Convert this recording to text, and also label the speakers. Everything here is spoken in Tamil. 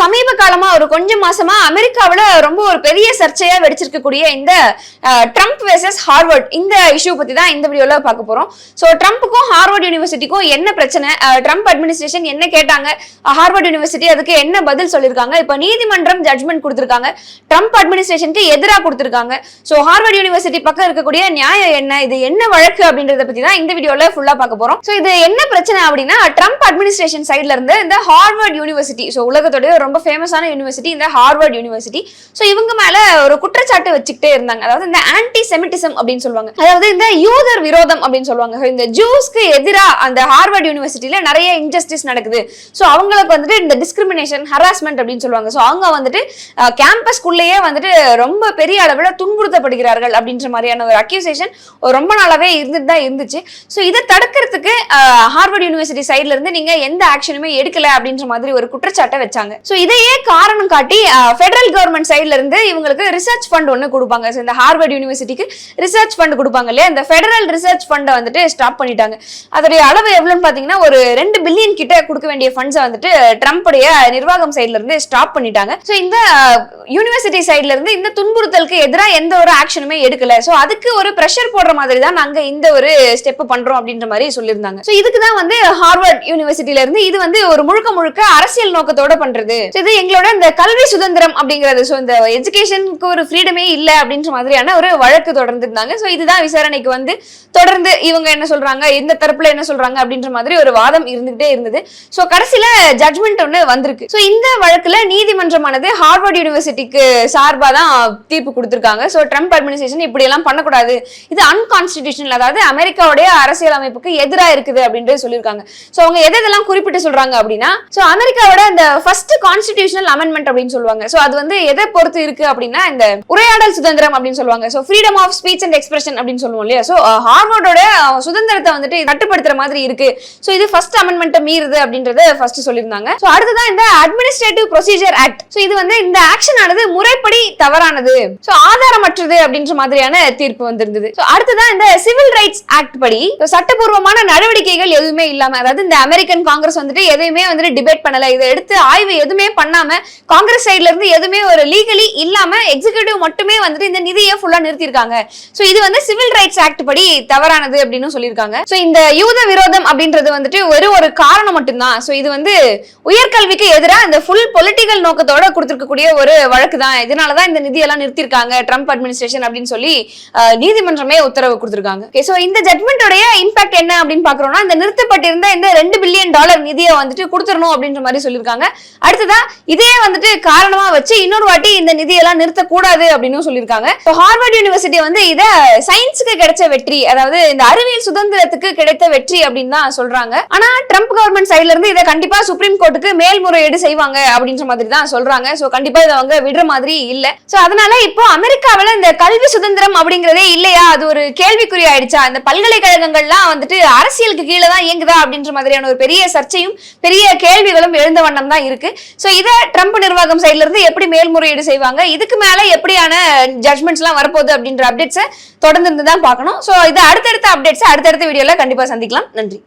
Speaker 1: சமீப காலமா ஒரு கொஞ்சம் மாசமா அமெரிக்காவில் ரொம்ப ஒரு பெரிய சர்ச்சையா வெடிச்சிருக்கக்கூடிய இந்த ட்ரம்ப் வெர்சஸ் ஹார்வர்ட் இந்த இஷ்யூ பத்தி தான் இந்த வீடியோல பார்க்க போறோம். ஸோ ட்ரம்ப்புக்கும் ஹார்வர்ட் யூனிவர்சிட்டிக்கும் என்ன பிரச்சனை? ட்ரம்ப் அட்மினிஸ்ட்ரேஷன் என்ன கேட்டாங்க? ஹார்வர்ட் யூனிவர்சிட்டி அதுக்கு என்ன பதில் சொல்லியிருக்காங்க இப்போ நீதிமன்றம் ஜட்மெண்ட் கொடுத்துருக்காங்க. ட்ரம்ப் அட்மினிஸ்ட்ரேஷனுக்கு எதிராக கொடுத்துருக்காங்க. ஸோ ஹார்வர்ட் யூனிவர்சிட்டி பக்கம் இருக்கக்கூடிய நியாயம் என்ன? இது என்ன வழக்கு அப்படின்றத பத்தி தான் இந்த வீடியோல ஃபுல்லா பார்க்க போறோம். ஸோ இது என்ன பிரச்சனை அப்படின்னா ட்ரம்ப் அட்மினிஸ்ட்ரேஷன் சைட்ல இருந்து இந்த ஹார்வர்ட் யூனிவர்சிட்டி ஸோ உலகத்துடைய ரொம்ப ஃபேமஸான யூனிவர்சிட்டி இந்த ஹார்வர்ட் யூனிவர்சிட்டி ஸோ இவங்க மேல ஒரு குற்றச்சாட்டு வச்சுக்கிட்டே இருந்தாங்க. அதாவது இந்த ஆன்டி செமிட்டிசம் அப்படின்னு சொல்லுவாங்க. அதாவது இந்த யூதர் விரோதம் அப்படின்னு சொல்லுவாங்க. இந்த ஜூஸ்க்கு எதிராக அந்த ஹார்வர்ட் யூனிவர்சிட்டியில நிறைய இன்ஜஸ்டிஸ் நடக்குது. ஸோ அவங்களுக்கு வந்துட்டு இந்த டிஸ்கிரிமினேஷன் ஹராஸ்மெண்ட் அப்படின்னு சொல்லுவாங்க. ஸோ அவங்க வந்துட்டு கேம்பஸ்குள்ளேயே வந்துட்டு ரொம்ப பெரிய அளவில் துன்புறுத்தப்படுகிறார்கள் அப்படின்ற மாதிரியான ஒரு அக்யூசேஷன் ரொம்ப நாளாவே இருந்துட்டு தான் இருந்துச்சு. ஸோ இதை தடுக்கிறதுக்கு ஹார்வர்ட் யூனிவர்சிட்டி சைட்ல இருந்து நீங்க எந்த ஆக்ஷனுமே எடுக்கல அப்படின்ற மாதிரி ஒரு குற்றச்சாட்டை வச்சாங்க. ஸோ ஸோ இதையே காரணம் காட்டி ஃபெடரல் கவர்மெண்ட் சைட்ல இருந்து இவங்களுக்கு ரிசர்ச் ஃபண்ட் ஒன்று கொடுப்பாங்க. ஸோ இந்த ஹார்வர்ட் யூனிவர்சிட்டிக்கு ரிசர்ச் ஃபண்ட் கொடுப்பாங்க இல்லையா? இந்த ஃபெடரல் ரிசர்ச் ஃபண்டை வந்துட்டு ஸ்டாப் பண்ணிட்டாங்க. அதோடைய அளவு எவ்வளோன்னு பார்த்தீங்கன்னா ஒரு ரெண்டு பில்லியன் கிட்ட கொடுக்க வேண்டிய ஃபண்ட்ஸை வந்துட்டு ட்ரம்ப்புடைய நிர்வாகம் சைட்ல இருந்து ஸ்டாப் பண்ணிட்டாங்க. ஸோ இந்த யூனிவர்சிட்டி சைட்ல இருந்து இந்த துன்புறுத்தலுக்கு எதிராக எந்த ஒரு ஆக்ஷனுமே எடுக்கல. ஸோ அதுக்கு ஒரு ப்ரெஷர் போடுற மாதிரி தான் நாங்க இந்த ஒரு ஸ்டெப் பண்றோம் அப்படின்ற மாதிரி சொல்லியிருந்தாங்க. ஸோ இதுக்கு தான் வந்து ஹார்வர்ட் யூனிவர்சிட்டியில இருந்து இது வந்து ஒரு முழுக்க முழுக்க அரசியல் நோக்கத்தோட பண்றது. So, இது எங்களோட இந்த கல்வி சுதந்திரம் அப்படிங்கிறது. ஸோ இந்த எஜுகேஷனுக்கு ஒரு ஃப்ரீடமே இல்லை அப்படின்ற மாதிரியான ஒரு வழக்கு தொடர்ந்து இருந்தாங்க ஸோ இதுதான் விசாரணைக்கு வந்து தொடர்ந்து இவங்க என்ன சொல்றாங்க இந்த தரப்புல என்ன சொல்றாங்க அப்படின்ற மாதிரி ஒரு வாதம் இருந்துகிட்டே இருந்தது. ஸோ கடைசியில ஜட்மெண்ட் ஒன்று வந்திருக்கு. ஸோ இந்த வழக்குல நீதிமன்றமானது ஹார்வர்ட் யூனிவர்சிட்டிக்கு சார்பா தான் தீர்ப்பு கொடுத்திருக்காங்க. ஸோ ட்ரம்ப் அட்மினிஸ்ட்ரேஷன் இப்படி எல்லாம் பண்ணக்கூடாது. இது அன்கான்ஸ்டிடியூஷனல் அதாவது அமெரிக்காவுடைய அரசியல் அமைப்புக்கு எதிராக இருக்குது அப்படின்றது சொல்லியிருக்காங்க. ஸோ அவங்க எதை எதெல்லாம் குறிப்பிட்டு சொல்றாங்க அப்படின்னா ஸோ அமெரிக்காவோட இந்த ஃபர்ஸ்ட் கான்ஸ்டிடியூஷனல் அமெண்ட்மெண்ட் அப்படின்னு சொல்லுவாங்க. ஸோ அது வந்து எதை பொறுத்து இருக்கு அப்படின்னா இந்த உரையாடல் சுதந்திரம் அப்படின்னு சொல்லுவாங்க. So freedom of speech and expression அப்படின்னு சொல்லுவோம் இல்லையா? ஸோ ஹார்வர்டோட சுதந்திரத்தை வந்துட்டு கட்டுப்படுத்துற மாதிரி இருக்கு. ஸோ இது ஃபர்ஸ்ட் அமெண்ட்மெண்ட்டை மீறுது அப்படின்றத ஃபர்ஸ்ட் சொல்லியிருந்தாங்க. ஸோ அடுத்ததான் இந்த அட்மினிஸ்ட்ரேட்டிவ் ப்ரொசீஜர் ஆக்ட் ஸோ இது வந்து இந்த ஆக்ஷன் ஆனது முறைப்படி தவறானது. ஸோ ஆதாரமற்றது அப்படின்ற மாதிரியான தீர்ப்பு வந்திருந்தது. ஸோ அடுத்ததான் இந்த சிவில் ரைட்ஸ் ஆக்ட் படி சட்டபூர்வமான நடவடிக்கைகள் எதுவுமே இல்லாம அதாவது இந்த அமெரிக்கன் காங்கிரஸ் வந்துட்டு எதையுமே வந்துட்டு டிபேட் பண்ணல. இதை எடுத்து ஆய்வு எதுவுமே பண்ணாம காங்கிரஸ் சைட்ல இருந்து எதுவுமே ஒரு லீகலி இல்லாம எக்ஸிகியூட்டிவ் மட்டுமே வந்துட்டு இந்த நிதியை ஃபுல்லா நிறுத்திருக்காங்க சோ இது வந்து சிவில் ரைட்ஸ் ஆக்ட் படி தவறானது அப்படின்னு சொல்லியிருக்காங்க. சோ இந்த யூத விரோதம் அப்படின்றது வந்துட்டு ஒரு ஒரு காரணம் மட்டும்தான். சோ இது வந்து உயர்கல்விக்கு எதிராக இந்த ஃபுல் பொலிட்டிக்கல் நோக்கத்தோட கொடுத்திருக்கக்கூடிய ஒரு வழக்கு தான். இதனாலதான் இந்த நிதியெல்லாம் நிறுத்திருக்காங்க ட்ரம்ப் அட்மினிஸ்ட்ரேஷன் அப்படின்னு சொல்லி நீதிமன்றமே உத்தரவு கொடுத்திருக்காங்க. சோ இந்த ஜட்மெண்டோடைய இம்பாக்ட் என்ன அப்படின்னு பாக்குறோம்னா இந்த நிறுத்தப்பட்டிருந்த இந்த ரெண்டு பில்லியன் டாலர் நிதியை வந்துட்டு கொடுத்துடணும் அப்படின்ற மாதிரி சொல்லியிருக்காங்க. அடுத்ததா இதே வந்துட்டு காரணமா வச்சு இன்னொரு வாட்டி இந்த நிதியெல்லாம் நிறுத்தக்கூடாது அப்படின்னு சொல்லியிருக்காங்க. ஹார்வர்ட் யூனிவர்சிட்டி வந்து இதை சயின்ஸுக்கு கிடைச்ச வெற்றி அதாவது இந்த அறிவியல் சுதந்திரத்துக்கு கிடைத்த வெற்றி அப்படின்னு தான் சொல்றாங்க. ஆனா ட்ரம்ப் கவர்மெண்ட் சைடுல இருந்து இதை கண்டிப்பா சுப்ரீம் கோர்ட்டுக்கு மேல்முறையீடு செய்வாங்க அப்படின்ற மாதிரி தான் சொல்றாங்க. சோ கண்டிப்பா இதை அவங்க விடுற மாதிரி இல்ல. சோ அதனால இப்போ அமெரிக்காவில இந்த கல்வி சுதந்திரம் அப்படிங்கிறதே இல்லையா? அது ஒரு கேள்விக்குறி ஆயிடுச்சா? இந்த பல்கலைக்கழகங்கள்லாம் வந்துட்டு அரசியலுக்கு கீழே தான் இயங்குதா அப்படின்ற மாதிரியான ஒரு பெரிய சர்ச்சையும் பெரிய கேள்விகளும் எழுந்த வண்ணம் தான் இருக்கு. ஸோ இதை ட்ரம்ப் நிர்வாகம் சைடுல இருந்து எப்படி மேல்முறையீடு செய்வாங்க? இதுக்கு மேல எப்படியான ஜட்மெண்ட்ஸ் எல்லாம் வரப்போகுது அப்படின்ற அப்டேட்ஸை தொடர்ந்து இருந்து தான் பார்க்கணும். சோ இது அடுத்தடுத்த அப்டேட்ஸ் அடுத்தடுத்த வீடியோல கண்டிப்பா சந்திக்கலாம். நன்றி.